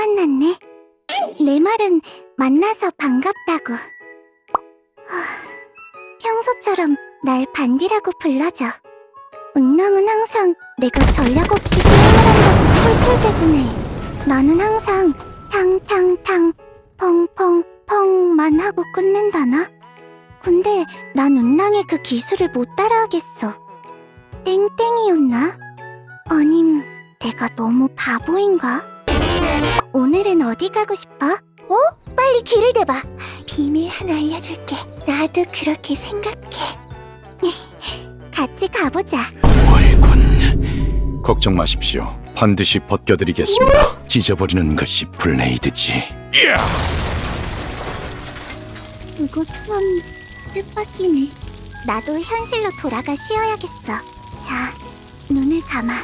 만났네. 내 말은 만나서 반갑다고. 하, 평소처럼 날 반디라고 불러줘. 운랑은 항상 내가 전략 없이 한다고 툴툴대곤 해. 나는 항상 탕탕탕 펑펑펑만 하고 끝낸다나? 근데 난 운랑의 그 기술을 못 따라하겠어. 땡땡이었나? 아님 내가 너무 바보인가? 오늘은 어디 가고 싶어? 어? 빨리 길을 대봐. 비밀 하나 알려줄게. 나도 그렇게 생각해. 같이 가보자. 어이군. 걱정 마십시오. 반드시 벗겨드리겠습니다. 찢어버리는 것이 블레이드지. 이거 좀 뜻밖이네. 나도 현실로 돌아가 쉬어야겠어. 자, 눈을 감아.